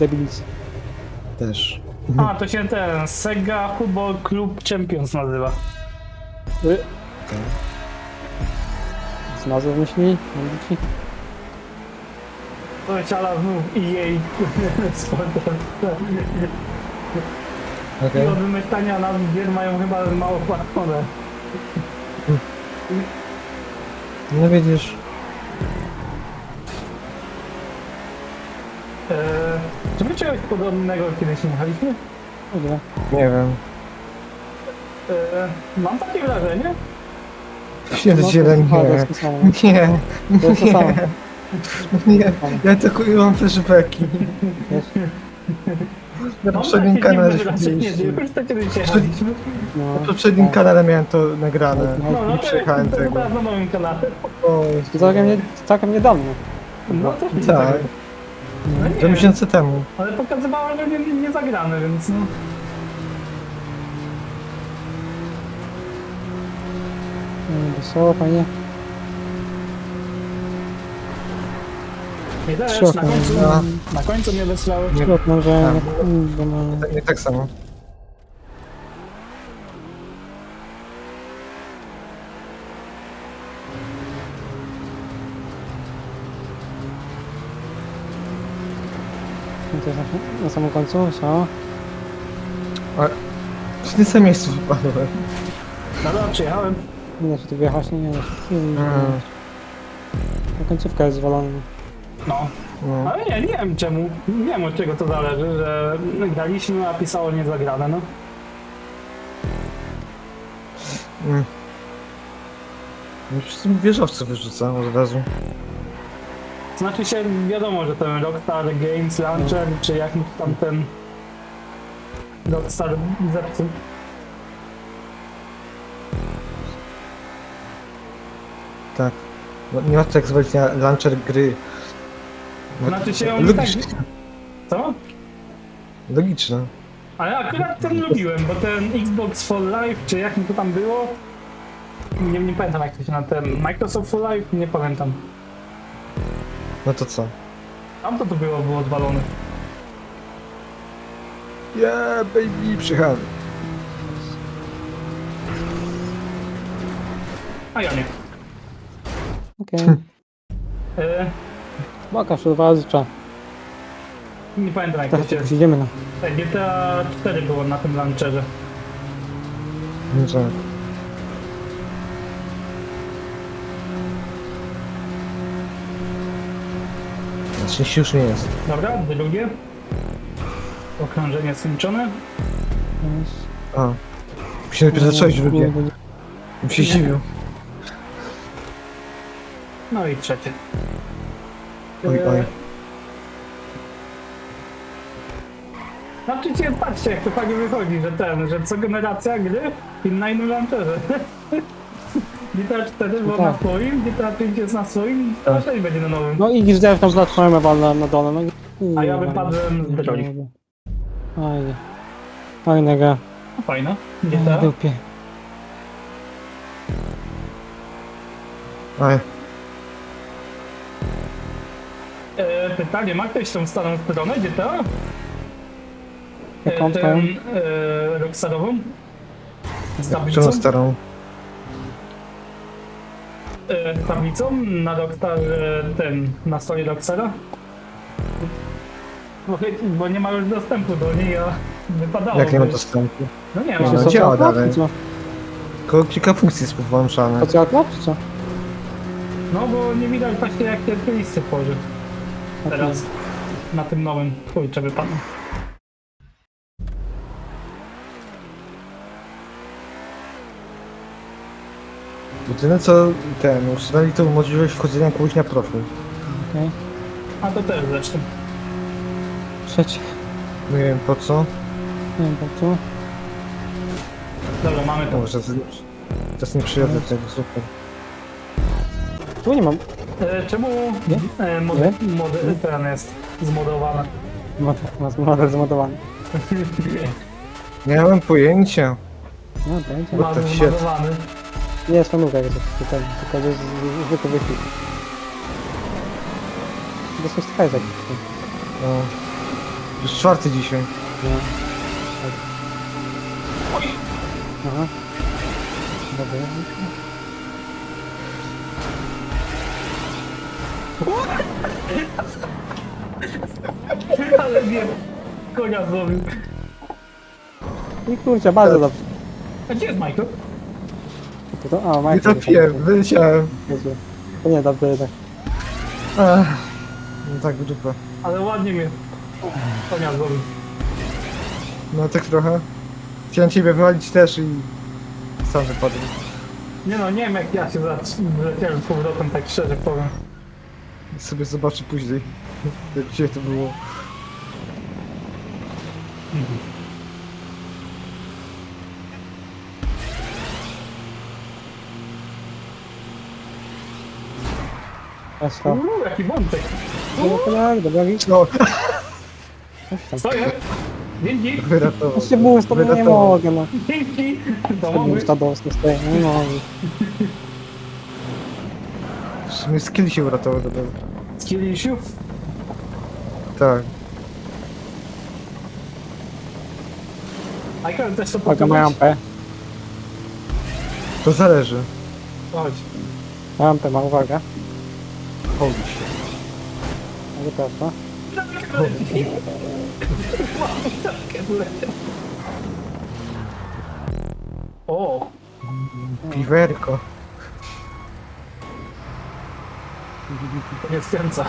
debilicy. Też. A, to się ten Sega Football Club Champions nazywa. Y. Z nazwy myśli? Mówici? To jest ala znów EA Sportem. Okej. I od wymyślania nazw gier mają chyba mało płatone. No widzisz. Eee, czy my czegoś podobnego kiedyś nie jechaliśmy? Nie wiem. Eee, mam takie wrażenie. Pierdziele No, to nie. jest to samo. Nie. To jest to samo. Nie. Ja tylko mam flashbacki. Na Mam poprzednim takie kanale dziwne wrażenie, że widzieliście. już to kiedyś jechaliśmy. No. Na poprzednim Tak. kanale miałem to nagrane. No, No, no Nie to, przejechałem to tego. chyba na moim kanale. O, całkiem, nie, całkiem niedawno. No to tak. No Dwa nie, miesiące temu. ale pokazywało, że nie, nie zagrane, więc no. Mm, Wesoło, fajnie. Też Szok, na końcu, no. na końcu mnie wysłały. Nie. Może... Tak. Nie tak samo. Na, na samym końcu, co? W tym samym miejscu wypadłem. No dobra, przyjechałem. Nie da się tu wyjechać, nie, nie da się. Mm. Ta końcówka jest zwalona. No. No. Ale nie, nie wiem czemu. Nie wiem od czego to zależy, że graliśmy, a pisało niezagrane, no. Mm. No Przy tym wieżowcu wyrzucam od razu. Znaczy się wiadomo, że ten Rockstar Games Launcher, czy jak tam ten Rockstar zepsuł. Tak. No, nie ma tak zwać na launcher gry. No, Znaczy się on tak... Logiczne. Co? Logiczne. Ale akurat ten lubiłem, bo ten Xbox for Life, czy jak mi to tam było? Nie, nie pamiętam jak to się na ten Microsoft for Life, nie pamiętam. No to co? Tam to tu było, było odwalone. Yeah, baby, przyjechałem. A ja nie. Okej. E, Baka, już dwa razy trzeba. nie pamiętam jak Tak, to się... przyjdziemy na... E, GTA 4 było na tym launcherze. No co? Znaczy już nie jest. Dobra, drugie. Okrążenie skończone. A. Mi się dopiero zacząłeś drugie. Mi się zdziwił. No i trzecie. Oj, E, oj. Znaczy się, patrzcie jak to fajnie wychodzi, że ten, że co generacja gry inna innym GTA 4 było na tak. swoim, GTA 5 jest na swoim, Tak. a 6 będzie na nowym. No i w tą platformę walna na dole, no i... A ja wypadłem z drogi. Fajnie. Fajna gra. Fajna. W GTA. dupie. Oj. E, pytanie, ma ktoś tą starą stronę GTA? Jaką E, tą? ten, e, Rockstarową? Z tablicą? Czemu starą? E, tablicą na Rockstar, e, ten, na stronie Rockstara? Bo, bo nie ma już dostępu do niej, a wypadało. Jak nie ma dostępu? No nie No, ma. no, Social działa dalej. Co? Tylko kilka funkcji jest powłączane. Social Club, czy co? No bo nie widać właśnie jak te playlisty tworzy teraz. Na tym nowym. Kurczę, wypadło. Jedyne co ten, usunęli tą możliwość wchodzenia kogoś na profil. Okej. A to też zresztą. Trzecie. Nie wiem po co. Nie wiem po co. Dobra, mamy to. Może nie przyjadę tego, super. Tu nie mam. E, czemu Nie? e, mody, mody, ten jest zmodowany? Mod- Model zmodowany. Nie mam pojęcia. No, tak się- zmodowany. Nie jest fanówka, jak to tylko, tylko to jest zwykły wyścig. To jest taki. No. Już czwarty dzisiaj. No. Aha. Dobra. Ale nie, konia zrobił. I kurczę, bardzo dobrze. A gdzie jest Michael? To, to, a, Michael. trafiłem, wyleciałem. Jezu. To nie dobrze jednak. Ach. No tak w dupę. Ale ładnie mnie zrobił. No tak trochę. Chciałem ciebie wywalić też i sam wypadłem. Nie no, nie wiem jak ja się zleciałem z powrotem, tak szczerze powiem. Sobie zobaczę później, jak dzisiaj to było. Aż to. Uuu, jaki wątek. No tak, dobra, i No, coś tam. Stoję. Dzięki, wyratował. Jeszcze boost, to nie Wyratował. mogę, no. dzięki. Domowy. boosta dostać, stoję, nie mogę. Mnie skill się uratował do tego. Z Kielisiu. Tak. Michael też to Uwaga, ma rampę. To zależy. Chodź. Rampę ma, uwaga. Holy shit. Ale proszę. O, Piwerko. nie skręca.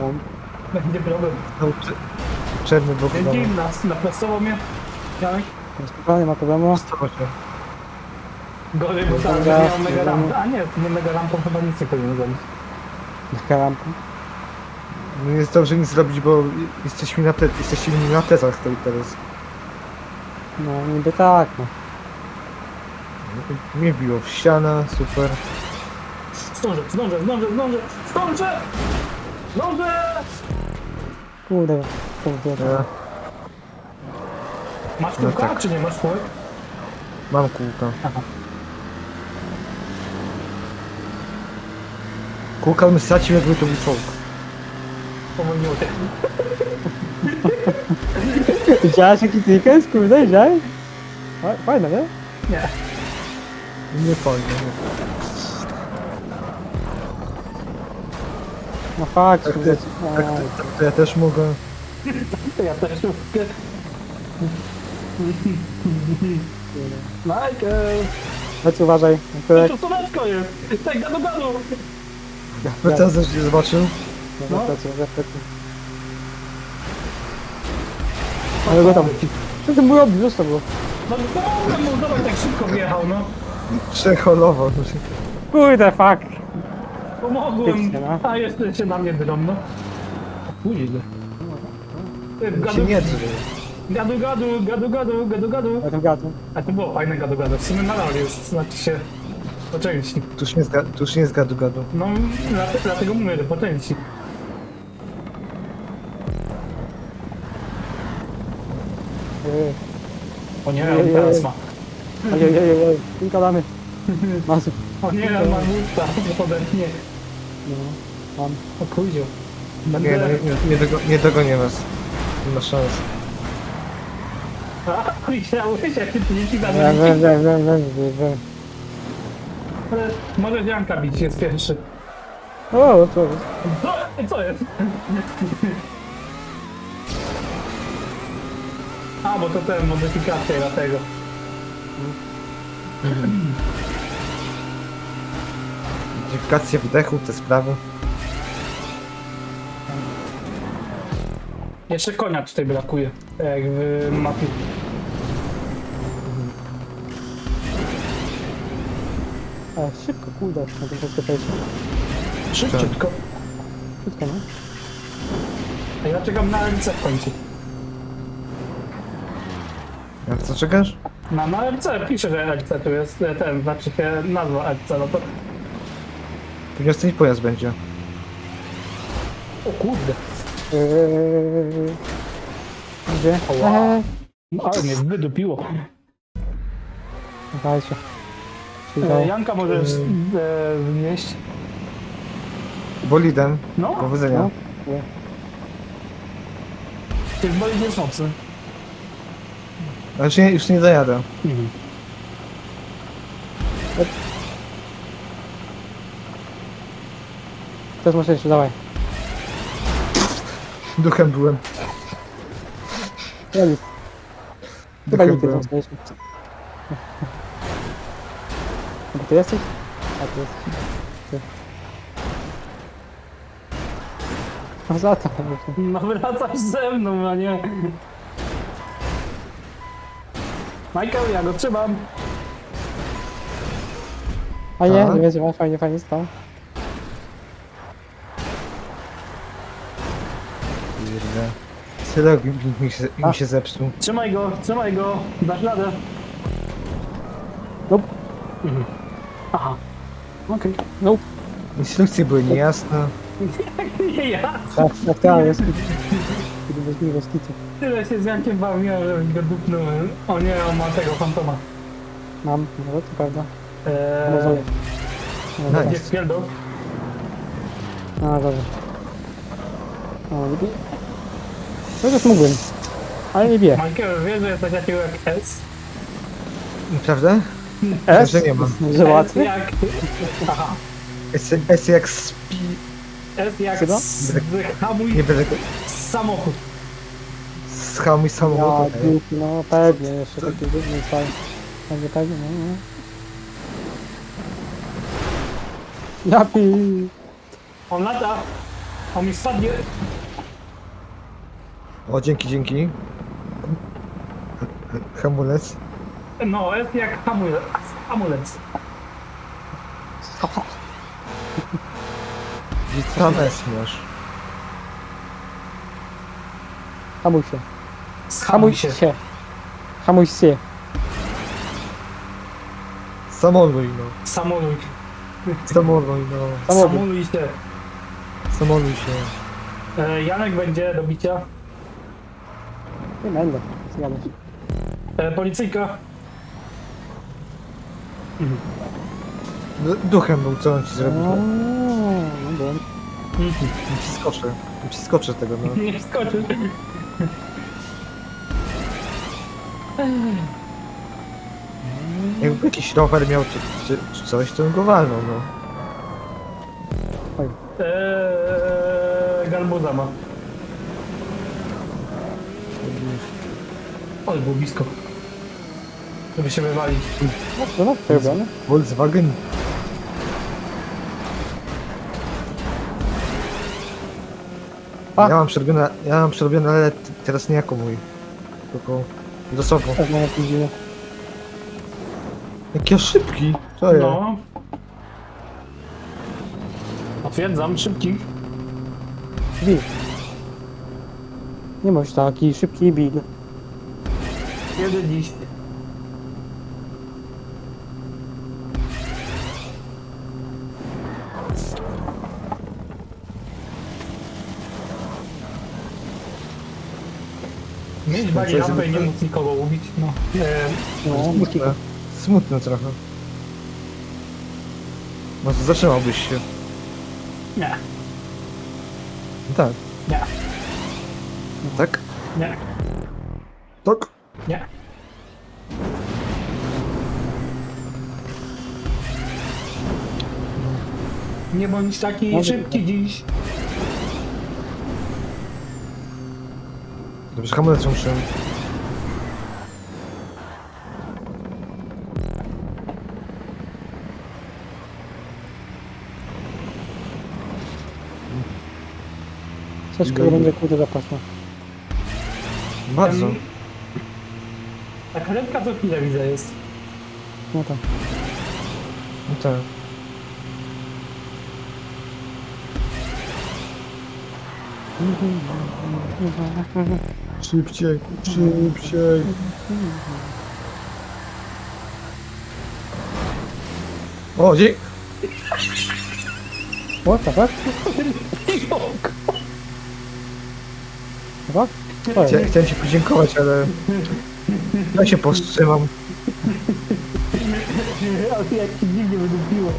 No, Będzie problem. No, cze- czerny bok domu. Dzięki, nas naprastował mnie. Janek, spokojnie, ma problemu. Gorzej, bo tam Dobra, miał mega rampę. A nie, nie mega rampą chyba nic nie powinien zrobić. Taka rampa. No nie zdążę nic zrobić, bo jesteśmy na, jesteście mi na plecach stoi teraz. No, niby tak, no. Mnie wbiło w ścianę, super. Zdążę, zdążę, zdążę, zdążę, zdążę! Zdążę! Kurde, to było. Ja Masz No kółka, tak. czy nie masz kółek? mam kółka. Aha. Kółka bym stracił, jakby to był czołg. Pomyliło się. Widziałeś jaki ticket? Kurde, widziałeś? Fa- Fajne, nie? Nie. Nie fajnie. Nie. No fakt, Tak, kurde. Tak, Oj, tak, to ja też mogę. Ja też mogę. Michael! Lec, uważaj. Kurde, To słoneczko jest! Tak, gadu gadu! No teraz też nie zobaczył. no. plecy, plecy. Ale go tam. Co ty mu robisz? Zostaw go. No dobra, no dobra, tak szybko wjechał, no. Przeholował. Kurde, fuck. Pomogłem, Pięknie, no. a jeszcze się na mnie drą, no. Pójdę. Ty, się Gadu, nie drze. gadu, gadu, gadu, gadu, gadu, gadu. Ja to gadam. A to było fajne gadu, gadu. W sumie nadal jest, znaczy się po części. Tu już nie, zga- tu już nie jest gadu. No, dlate- dlatego mówię, że po części. Ej, O nie, on teraz ma. ej. Kilka damy. Masu. O nie, on ma busta, podetnie. No, mam. O kuziu. Nie, Będę... no, nie, nie, dogo, nie dogonię was. Nie ma szans. A, myślałeś, jak ty nie ci Wiem, wiem, wiem, wiem, wiem, wiem, wiem. Ale może Janka bić jest pierwszy. O, co jest? Co, co jest? A, bo to ten modyfikacja dlatego. Modyfikacja wdechu, te sprawy. Jeszcze konia tutaj brakuje, jak w mapie. A, szybko, kurde, na tym podsklepejcie. Szybciutko. Szybko, no. A ja czekam na RC w końcu. Jak co czekasz? Na, na RC pisze, że RC tu jest e, ten, znaczy się nazwa RC, no to... Pewnie ostatni pojazd będzie. O kurde. Eee, Gdzie? Ała. Eee, No, ale mnie wydupiło. Dajcie. E, Janka możesz e, wnieść. Bolidem. No, Powodzenia. No. Ten bolid jest mocny. Ale już nie, już nie zajadę. Mhm. To jest mocniejszy, dawaj. Duchem byłem. Ja nic. Chyba Duchem nikt jest byłem. A ty jesteś? A ty jesteś. Ty. No za to. No wracasz ze mną, a nie... Michael, ja go trzymam. A nie, Tak. nie będzie, fajnie, fajnie stało. Kurde. Celownik mi się, A. mi się zepsuł. Trzymaj go, trzymaj go. Dasz radę. Nope. Mhm. Aha. Okej. Nope. Instrukcje były niejasne. Nie ja. Tak, tak, tak, jest. Kiedy weźmie kitu. Tyle się z Jankiem bawiłem, że go dupnąłem. O nie, on ma tego fantoma. Mam, no to prawda. Eee, Może. No, dobra. Gdzie spierdol? A, dobra. O, bije. Chociaż mógłbym. Ale nie bije. Michael, wiesz, że jest coś takiego jak S? Prawda? S? Że nie ma. Że S łatwiej? jak... Aha. S, S jak spi... S jak Co to? zhamuj Nie będę go... samochód. Schamuj Ja, samochód. no pewnie, jeszcze takie nie staje. Pewnie, pewnie, no, no. Ja pi... On lata. On mi spadnie. O, dzięki, dzięki. Hamulec. No, S jak hamulec. Hamulec. I tam S masz. Hamuj się. Schamuj Hamuj się. się. Hamuj się. Samoluj, no. Samoluj. Samoluj, no. Samochód. Samoluj się. Samoluj się. E, Janek będzie do bicia. Nie będę. Zgadzasz. E, policyjka. D- Duchem był, co on ci zrobił? No, No, no byłem. nie przeskoczę. Nie przeskoczę tego, no. Nie wskoczy. Jakby jakiś rower miał czy, czy, czy coś, to bym go walnął, no. Eee, Galbuza ma. Ale było blisko. Żeby się wywalić. No, no, no, przerobione. Volkswagen. A. Ja mam przerobione, ja mam przerobione, ale t- teraz nie jako mój. Tylko do sobą. Pewnie jakieś dziwne. Jaki ja szybki. To ja. No. Potwierdzam, szybki. Bil. Nie możesz taki szybki bil. Jedę dziś. Mieć coś rampę i nie móc nikogo ubić, no. No, Smutne. Smutne trochę. Może zatrzymałbyś się. nie, No tak. nie, Tak? nie, Tak? nie. Nie bądź taki Może- szybki dziś. Dobrze, hamulec muszę. Ciężko będzie kurde zapasła. Bardzo. Em, Ta karetka co chwilę widzę jest. No tak. No tak. Szybciej, szybciej. O, dzień. Tak? To jest. Chcia, chciałem ci podziękować, ale ja się powstrzymam. Ale jak ci dziwnie wydupiło.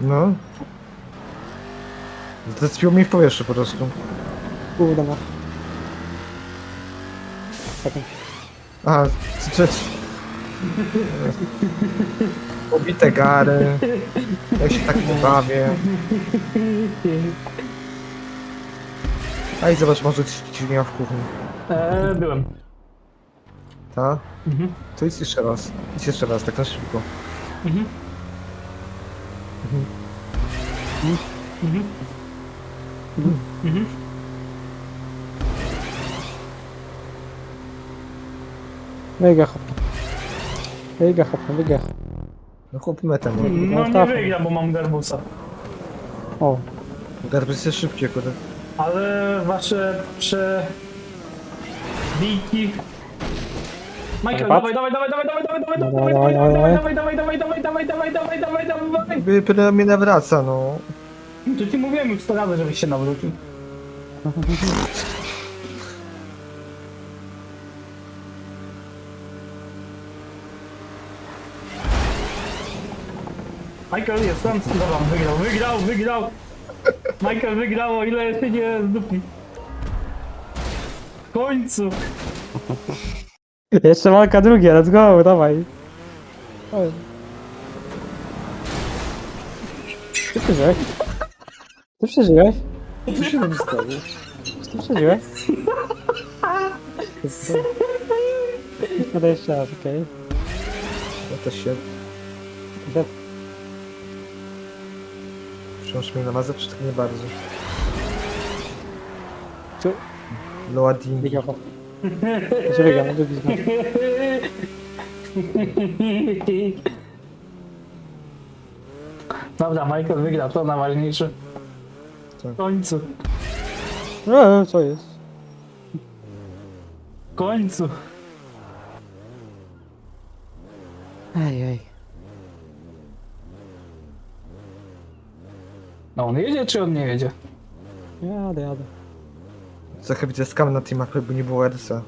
No. Zdecydował mnie w powietrze po prostu. Kurde Aha, co trzeci. Pobite gary. Ja się tak nie bawię. A i zobacz, może ci nie ma w kuchni. Eee, byłem. Ta? Mhm. To idź jeszcze raz. Idź jeszcze raz, tak na szybko. Mhm. Mhm. Mhm. Wyga hop. Wyga hop, wyga. No chłop metę, no. No nie trafię. wygra, bo mam garbusa. O, Garbus jest szybciej, kurde. Ale wasze prze... Wiki... Michael, Patrz. dawaj, dawaj, dawaj, dawaj, dawaj, dawaj, Dawaj, dawaj, dawaj, dawaj, dawaj, dawaj, dawaj, dawaj, dawaj, dawaj, dawaj, dawaj, dawaj. By mnie nawraca, no. To ci mówiłem już sto razy, żebyś się nawrócił. Michael jest tam, dobra, wygrał, wygrał, wygrał! Michael wygrał, o ile się nie zdupi. W końcu! Jeszcze walka drugie, let's go, dawaj. Oj. Ty przeżyłeś? Ty przeżyłeś? Co się tam stało? Ty przeżyłeś? Podaj jeszcze raz, okej. Ja też się... Okay. Wciąż mnie namazał, czy tak nie bardzo? Loading. wyga hop. Że wyga, drugi znak. Dobra, Michael wygrał, to najważniejsze. Tak. W końcu, Eee, co jest? w końcu. Ej, ej. No on jedzie, czy on nie jedzie? Jadę, jadę. Trochę widzę skam na teamach, by nie było RC.